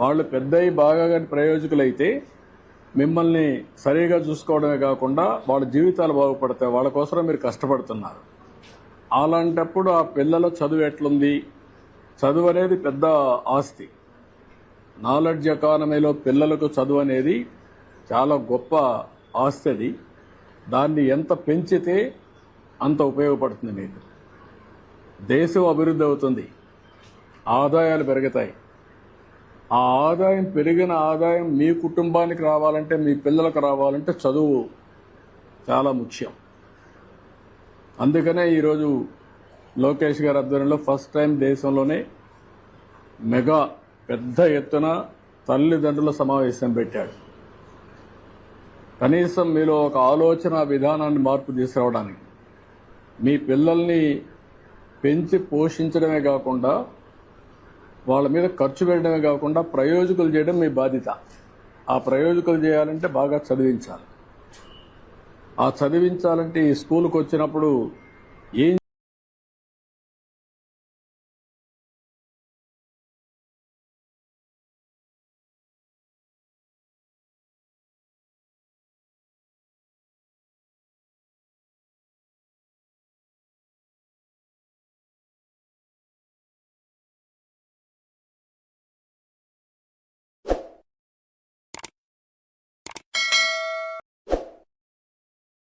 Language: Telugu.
వాళ్ళు పెద్దయి బాగా కానీ ప్రయోజకులైతే మిమ్మల్ని సరిగా చూసుకోవడమే కాకుండా వాళ్ళ జీవితాలు బాగుపడతాయి వాళ్ళ కోసం మీరు కష్టపడుతున్నారు. అలాంటప్పుడు ఆ పిల్లల చదువు ఎట్లుంది? చదువు అనేది పెద్ద ఆస్తి. నాలెడ్జ్ ఎకానమీలో పిల్లలకు చదువు అనేది చాలా గొప్ప ఆస్తి అది. దాన్ని ఎంత పెంచితే అంత ఉపయోగపడుతుంది మీకు. దేశం అభివృద్ధి అవుతుంది. ఆదాయాలు పెరుగుతాయి. ఆ ఆదాయం పెరిగిన ఆదాయం మీ కుటుంబానికి రావాలంటే మీ పిల్లలకు రావాలంటే చదువు చాలా ముఖ్యం. అందుకనే ఈరోజు లోకేష్ గారి ఆధ్వర్యంలో ఫస్ట్ టైం దేశంలోనే మెగా పెద్ద ఎత్తున తల్లిదండ్రుల సమావేశం పెట్టాడు కనీసం మీలో ఒక ఆలోచన విధానాన్ని మార్పు తీసుకురావడానికి మీ పిల్లల్ని పెంచి పోషించడమే కాకుండా వాళ్ళ మీద ఖర్చు పెట్టడమే కాకుండా ప్రయోజకులు చేయడం మీ బాధ్యత. ఆ ప్రయోజకులు చేయాలంటే బాగా చదివించాలి. ఆ చదివించాలంటే ఈ స్కూల్కి వచ్చినప్పుడు ఏం